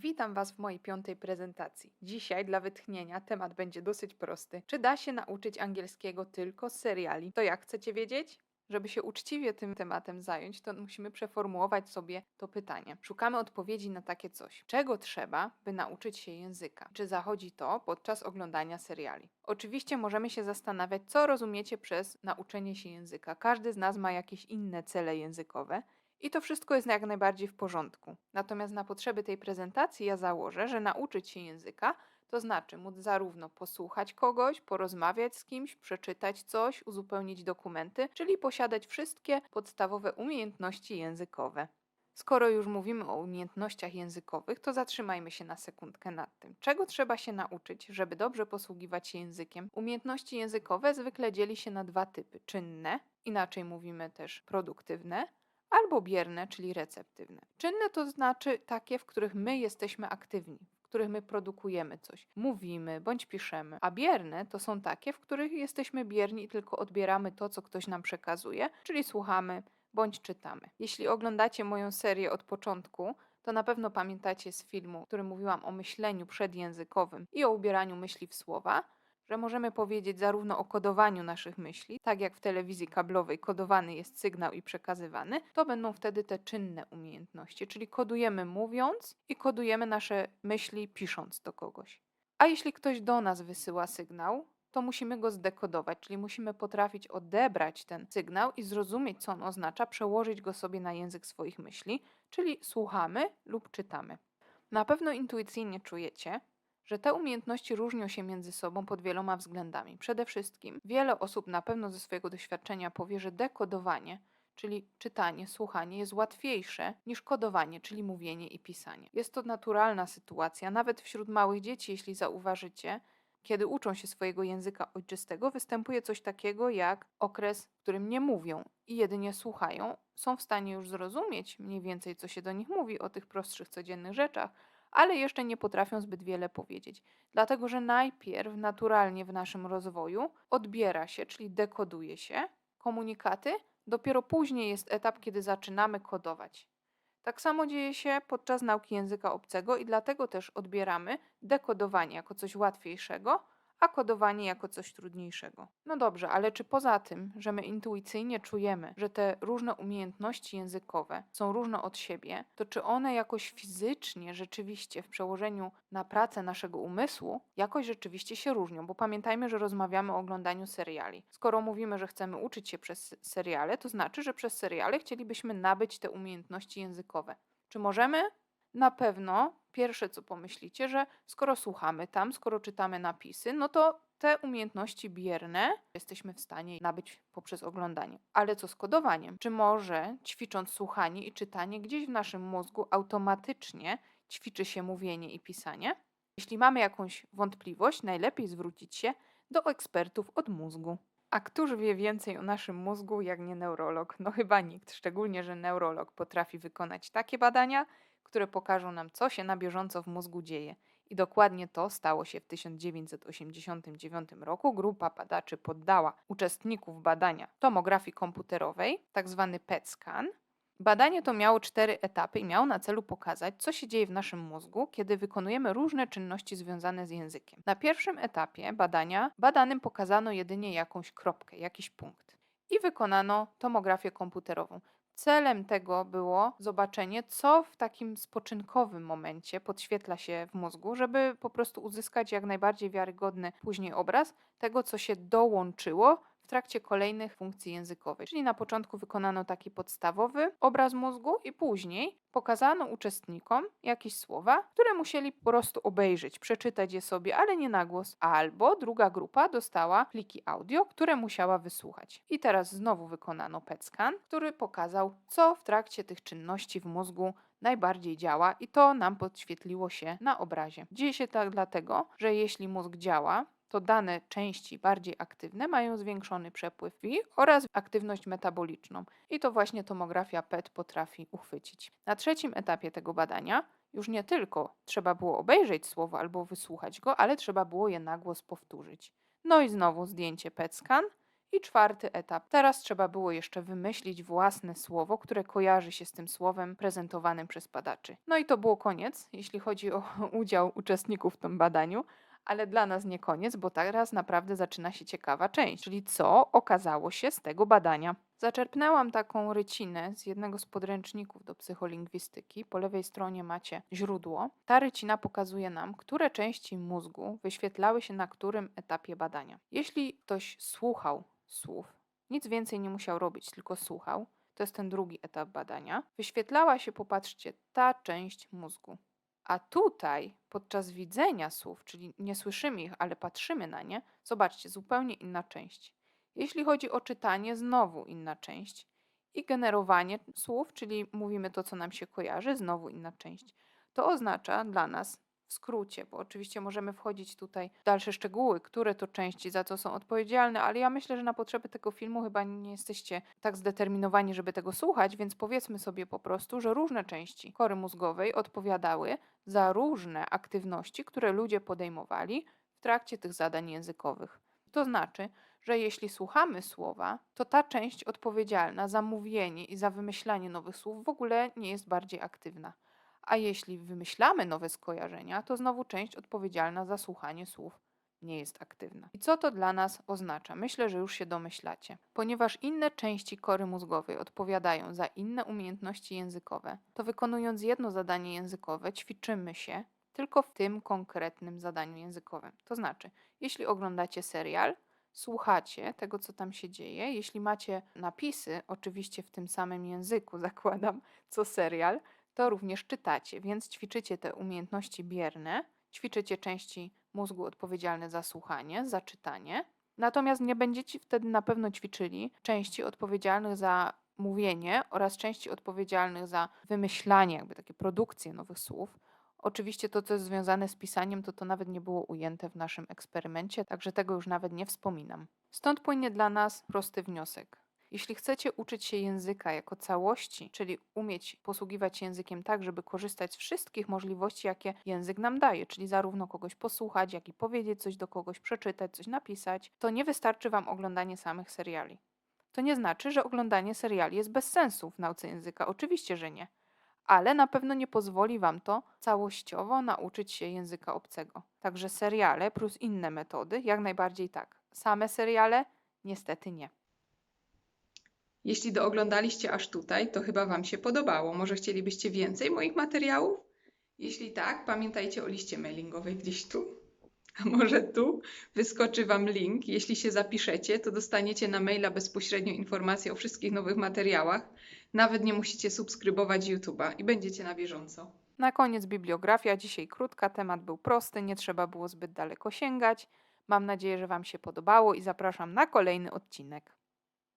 Witam Was w mojej piątej prezentacji. Dzisiaj dla wytchnienia temat będzie dosyć prosty. Czy da się nauczyć angielskiego tylko z seriali? To jak chcecie wiedzieć? Żeby się uczciwie tym tematem zająć, to musimy przeformułować sobie to pytanie. Szukamy odpowiedzi na takie coś. Czego trzeba, by nauczyć się języka? Czy zachodzi to podczas oglądania seriali? Oczywiście możemy się zastanawiać, co rozumiecie przez nauczenie się języka. Każdy z nas ma jakieś inne cele językowe. I to wszystko jest jak najbardziej w porządku. Natomiast na potrzeby tej prezentacji ja założę, że nauczyć się języka to znaczy móc zarówno posłuchać kogoś, porozmawiać z kimś, przeczytać coś, uzupełnić dokumenty, czyli posiadać wszystkie podstawowe umiejętności językowe. Skoro już mówimy o umiejętnościach językowych, to zatrzymajmy się na sekundkę nad tym. Czego trzeba się nauczyć, żeby dobrze posługiwać się językiem? Umiejętności językowe zwykle dzieli się na dwa typy: czynne, inaczej mówimy też produktywne, albo bierne, czyli receptywne. Czynne to znaczy takie, w których my jesteśmy aktywni, w których my produkujemy coś, mówimy bądź piszemy, a bierne to są takie, w których jesteśmy bierni i tylko odbieramy to, co ktoś nam przekazuje, czyli słuchamy bądź czytamy. Jeśli oglądacie moją serię od początku, to na pewno pamiętacie z filmu, w którym mówiłam o myśleniu przedjęzykowym i o ubieraniu myśli w słowa, że możemy powiedzieć zarówno o kodowaniu naszych myśli, tak jak w telewizji kablowej kodowany jest sygnał i przekazywany, to będą wtedy te czynne umiejętności, czyli kodujemy mówiąc i kodujemy nasze myśli pisząc do kogoś. A jeśli ktoś do nas wysyła sygnał, to musimy go zdekodować, czyli musimy potrafić odebrać ten sygnał i zrozumieć, co on oznacza, przełożyć go sobie na język swoich myśli, czyli słuchamy lub czytamy. Na pewno intuicyjnie czujecie, że te umiejętności różnią się między sobą pod wieloma względami. Przede wszystkim wiele osób na pewno ze swojego doświadczenia powie, że dekodowanie, czyli czytanie, słuchanie jest łatwiejsze niż kodowanie, czyli mówienie i pisanie. Jest to naturalna sytuacja, nawet wśród małych dzieci, jeśli zauważycie, kiedy uczą się swojego języka ojczystego, występuje coś takiego jak okres, w którym nie mówią i jedynie słuchają, są w stanie już zrozumieć mniej więcej, co się do nich mówi o tych prostszych, codziennych rzeczach, ale jeszcze nie potrafią zbyt wiele powiedzieć. Dlatego, że najpierw naturalnie w naszym rozwoju odbiera się, czyli dekoduje się komunikaty, dopiero później jest etap, kiedy zaczynamy kodować. Tak samo dzieje się podczas nauki języka obcego i dlatego też odbieramy dekodowanie jako coś łatwiejszego, a kodowanie jako coś trudniejszego. No dobrze, ale czy poza tym, że my intuicyjnie czujemy, że te różne umiejętności językowe są różne od siebie, to czy one jakoś fizycznie, rzeczywiście w przełożeniu na pracę naszego umysłu, jakoś rzeczywiście się różnią? Bo pamiętajmy, że rozmawiamy o oglądaniu seriali. Skoro mówimy, że chcemy uczyć się przez seriale, to znaczy, że przez seriale chcielibyśmy nabyć te umiejętności językowe. Czy możemy? Na pewno pierwsze co pomyślicie, że skoro słuchamy tam, skoro czytamy napisy, no to te umiejętności bierne jesteśmy w stanie nabyć poprzez oglądanie. Ale co z kodowaniem? Czy może ćwicząc słuchanie i czytanie, gdzieś w naszym mózgu automatycznie ćwiczy się mówienie i pisanie? Jeśli mamy jakąś wątpliwość, najlepiej zwrócić się do ekspertów od mózgu. A któż wie więcej o naszym mózgu jak nie neurolog? No chyba nikt, szczególnie, że neurolog potrafi wykonać takie badania, które pokażą nam, co się na bieżąco w mózgu dzieje. I dokładnie to stało się w 1989 roku. Grupa badaczy poddała uczestników badania tomografii komputerowej, tzw. PET scan. Badanie to miało cztery etapy i miało na celu pokazać, co się dzieje w naszym mózgu, kiedy wykonujemy różne czynności związane z językiem. Na pierwszym etapie badania badanym pokazano jedynie jakąś kropkę, jakiś punkt i wykonano tomografię komputerową. Celem tego było zobaczenie, co w takim spoczynkowym momencie podświetla się w mózgu, żeby po prostu uzyskać jak najbardziej wiarygodny później obraz tego, co się dołączyło trakcie kolejnych funkcji językowych. Czyli na początku wykonano taki podstawowy obraz mózgu i później pokazano uczestnikom jakieś słowa, które musieli po prostu obejrzeć, przeczytać je sobie, ale nie na głos. Albo druga grupa dostała pliki audio, które musiała wysłuchać. I teraz znowu wykonano PET scan, który pokazał, co w trakcie tych czynności w mózgu najbardziej działa i to nam podświetliło się na obrazie. Dzieje się tak dlatego, że jeśli mózg działa, to dane części bardziej aktywne mają zwiększony przepływ krwi oraz aktywność metaboliczną. I to właśnie tomografia PET potrafi uchwycić. Na trzecim etapie tego badania już nie tylko trzeba było obejrzeć słowo albo wysłuchać go, ale trzeba było je na głos powtórzyć. No i znowu zdjęcie PET scan I czwarty etap. Teraz trzeba było jeszcze wymyślić własne słowo, które kojarzy się z tym słowem prezentowanym przez badaczy. No i to było koniec, jeśli chodzi o udział uczestników w tym badaniu, ale dla nas nie koniec, bo teraz naprawdę zaczyna się ciekawa część, czyli co okazało się z tego badania. Zaczerpnęłam taką rycinę z jednego z podręczników do psycholingwistyki. Po lewej stronie macie źródło. Ta rycina pokazuje nam, które części mózgu wyświetlały się na którym etapie badania. Jeśli ktoś słuchał słów, nic więcej nie musiał robić, tylko słuchał, to jest ten drugi etap badania, wyświetlała się, popatrzcie, ta część mózgu. A tutaj podczas widzenia słów, czyli nie słyszymy ich, ale patrzymy na nie, zobaczcie, zupełnie inna część. Jeśli chodzi o czytanie, znowu inna część. I generowanie słów, czyli mówimy to, co nam się kojarzy, znowu inna część. To oznacza dla nas, w skrócie, bo oczywiście możemy wchodzić tutaj w dalsze szczegóły, które to części za co są odpowiedzialne, ale ja myślę, że na potrzeby tego filmu chyba nie jesteście tak zdeterminowani, żeby tego słuchać, więc powiedzmy sobie po prostu, że różne części kory mózgowej odpowiadały za różne aktywności, które ludzie podejmowali w trakcie tych zadań językowych. To znaczy, że jeśli słuchamy słowa, to ta część odpowiedzialna za mówienie i za wymyślanie nowych słów w ogóle nie jest bardziej aktywna. A jeśli wymyślamy nowe skojarzenia, to znowu część odpowiedzialna za słuchanie słów nie jest aktywna. I co to dla nas oznacza? Myślę, że już się domyślacie. Ponieważ inne części kory mózgowej odpowiadają za inne umiejętności językowe, to wykonując jedno zadanie językowe, ćwiczymy się tylko w tym konkretnym zadaniu językowym. To znaczy, jeśli oglądacie serial, słuchacie tego, co tam się dzieje. Jeśli macie napisy, oczywiście w tym samym języku, zakładam, co serial, to również czytacie, więc ćwiczycie te umiejętności bierne, ćwiczycie części mózgu odpowiedzialne za słuchanie, za czytanie. Natomiast nie będziecie wtedy na pewno ćwiczyli części odpowiedzialnych za mówienie oraz części odpowiedzialnych za wymyślanie, jakby takie produkcje nowych słów. Oczywiście to, co jest związane z pisaniem, to to nawet nie było ujęte w naszym eksperymencie, także tego już nawet nie wspominam. Stąd płynie dla nas prosty wniosek. Jeśli chcecie uczyć się języka jako całości, czyli umieć posługiwać się językiem tak, żeby korzystać z wszystkich możliwości, jakie język nam daje, czyli zarówno kogoś posłuchać, jak i powiedzieć coś do kogoś, przeczytać, coś napisać, to nie wystarczy Wam oglądanie samych seriali. To nie znaczy, że oglądanie seriali jest bez sensu w nauce języka. Oczywiście, że nie. Ale na pewno nie pozwoli Wam to całościowo nauczyć się języka obcego. Także seriale plus inne metody, jak najbardziej tak. Same seriale? Niestety nie. Jeśli dooglądaliście aż tutaj, to chyba Wam się podobało. Może chcielibyście więcej moich materiałów? Jeśli tak, pamiętajcie o liście mailingowej gdzieś tu. A może tu wyskoczy Wam link. Jeśli się zapiszecie, to dostaniecie na maila bezpośrednio informacje o wszystkich nowych materiałach. Nawet nie musicie subskrybować YouTube'a i będziecie na bieżąco. Na koniec bibliografia, dzisiaj krótka, temat był prosty, nie trzeba było zbyt daleko sięgać. Mam nadzieję, że Wam się podobało i zapraszam na kolejny odcinek.